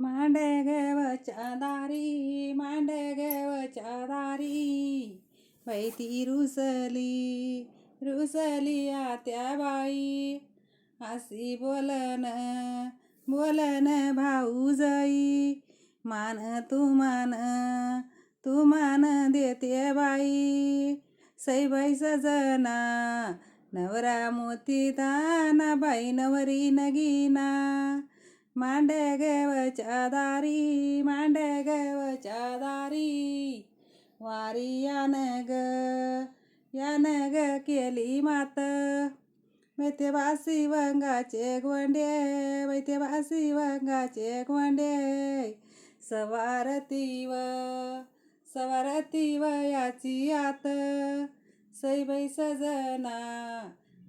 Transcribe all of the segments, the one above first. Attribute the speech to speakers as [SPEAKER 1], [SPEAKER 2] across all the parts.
[SPEAKER 1] मांडगवच्या दारी मांडगवच्या दारी बैती ती रुसली रुसली आत्या बाई. अशी बोलन बोलन भाऊजाई मान तू मान तू मान देते बाई. सईबाई सजना नवरा मोती ताना बाई नवरी नगीना. मांडगवच्या दारी मांडगवच्या दारी वारी यान ग यान ग केली मात मैते वंगाचे गोंडे मैते वंगाचे गोंडे सवारती व सवारती व याची आत सैबै सजना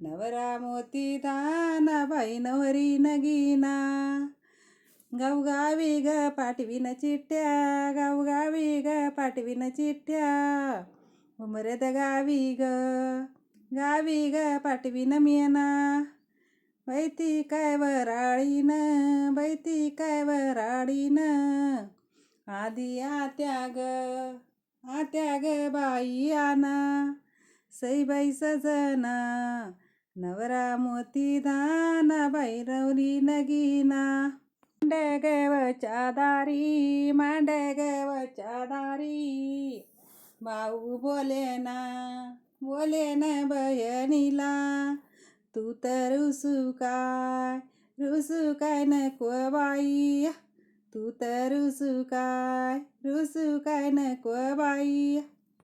[SPEAKER 1] नवरा मोती दाना बाई नवरी नगीना गावगावी ग पाठवीन चिठ्ठ्या गावगावी ग पाठवीन चिठ्ठ्या। उमरद गावी ग गावी ग पाठवीन मेना। बैती काय वराळीन बैती काय वराळीन आधी आत्या ग आत्या ग बाई आना सईबाई सजना नवरा मोती दाना बाई रवली नगीना मांडगवच्या दारी मांडगवच्या दारी भाऊ बोले ना बोले ना बहिणीला तू तर रुसू काय रुसू काय नको बाई तू तर रुसू काय रुसू काय नको बाई